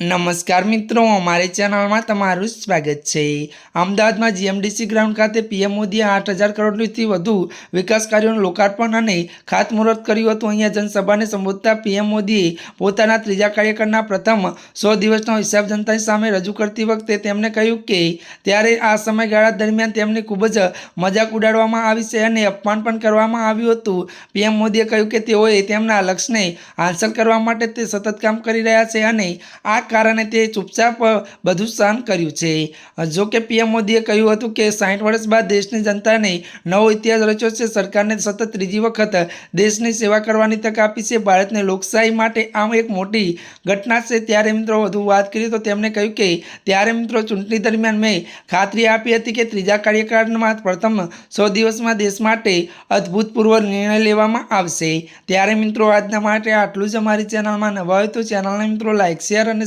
નમસ્કાર મિત્રો, અમારી ચેનલમાં તમારું સ્વાગત છે. અમદાવાદમાં જીએમડીસી ગ્રાઉન્ડ ખાતે પીએમ મોદીએ આઠ હજાર કરોડથી વધુ વિકાસ કાર્યોનું લોકાર્પણ અને ખાતમુહૂર્ત કર્યું હતું. અહીંયા જનસભાને સંબોધતા પીએમ મોદીએ પોતાના ત્રીજા કાર્યકાળના પ્રથમ સો દિવસનો હિસાબ જનતાની સામે રજૂ કરતી વખતે તેમણે કહ્યું કે, ત્યારે આ સમયગાળા દરમિયાન તેમની ખૂબ જ મજાક ઉડાડવામાં આવી છે અને અપમાન પણ કરવામાં આવ્યું હતું. પીએમ મોદીએ કહ્યું કે તેઓએ તેમના લક્ષ્યને હાંસલ કરવા માટે તે સતત કામ કરી રહ્યા છે અને આ કારણે તે ચૂપચાપ બધું સહન કર્યું છે. જો કે પીએમ મોદીએ કહ્યું હતું કે સાઠ વર્ષ બાદ દેશની જનતાને નવો ઇતિહાસ રચ્યો છે. સરકારને સતત ત્રીજી વખત દેશની સેવા કરવાની તક આપી છે. ભારતને લોકશાહી માટે આમ એક મોટી ઘટના છે. ત્યારે મિત્રો વધુ વાત કરીએ તો તેમણે કહ્યું કે ત્યારે મિત્રો ચૂંટણી દરમિયાન મેં ખાતરી આપી હતી કે ત્રીજા કાર્યકાળમાં પ્રથમ સો દિવસમાં દેશ માટે અભૂતપૂર્વ નિર્ણય લેવામાં આવશે. ત્યારે મિત્રો આજના માટે આટલું જ. અમારી ચેનલમાં નવા હોય તો ચેનલને મિત્રો લાઇક શેર અને